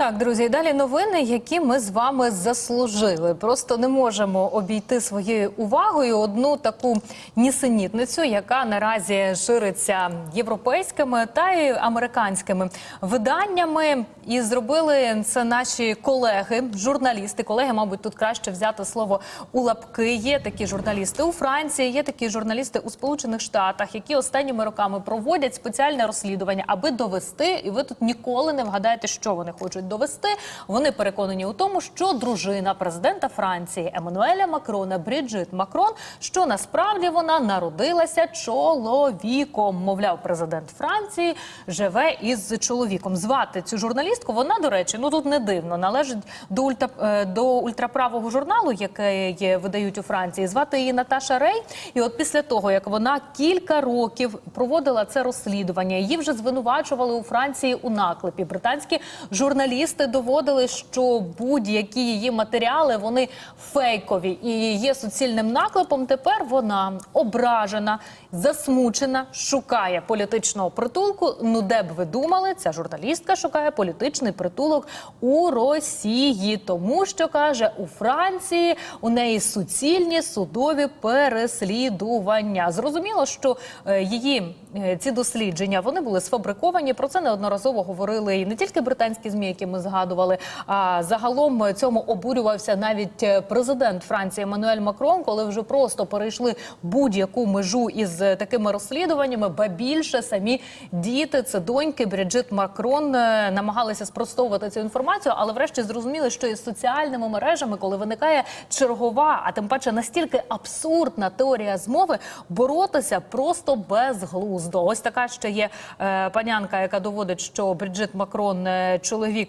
Так, друзі, і далі новини, які ми з вами заслужили. Просто не можемо обійти своєю увагою одну таку нісенітницю, яка наразі шириться європейськими та й американськими виданнями. І зробили це наші колеги, журналісти. Колеги, мабуть, тут краще взяти слово у лапки. Є такі журналісти у Франції, є такі журналісти у Сполучених Штатах, які останніми роками проводять спеціальне розслідування, аби довести, і ви тут ніколи не вгадаєте, що вони хочуть довести. Вони переконані у тому, що дружина президента Франції Еммануеля Макрона Бріджит Макрон, що насправді вона народилася чоловіком. Мовляв, президент Франції живе із чоловіком. Звати цю журналістку. Вона, до речі, ну тут не дивно, належить до ультра е, до ультраправого журналу, який видають у Франції. Звати її Наташа Рей. І от після того, як вона кілька років проводила це розслідування, її вже звинувачували у Франції у наклепі. Британські журналісти доводили, що будь-які її матеріали вони фейкові і є суцільним наклепом. Тепер вона ображена, засмучена, шукає політичного притулку. Ну де б ви думали, ця журналістка шукає політичний притулок у Росії, тому що каже у Франції у неї суцільні судові переслідування. Зрозуміло, що е, її е, ці дослідження вони були сфабриковані. Про це неодноразово говорили і не тільки британські змі, ми згадували. А загалом цьому обурювався навіть е, президент Франції Еммануель Макрон, коли вже просто перейшли будь-яку межу із такими розслідуваннями. Ба більше самі діти, це доньки Бріджит Макрон е, намагалися спростовувати цю інформацію, але врешті зрозуміли, що із соціальними мережами, коли виникає чергова, а тим паче настільки абсурдна теорія змови, боротися просто безглуздо. Ось така ще є е, панянка, яка доводить, що Бріджит Макрон е,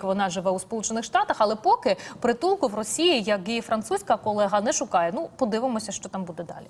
чоловік, вона живе у Сполучених Штатах, але поки притулку в Росії, як і французька колега, не шукає. Ну подивимося, що там буде далі.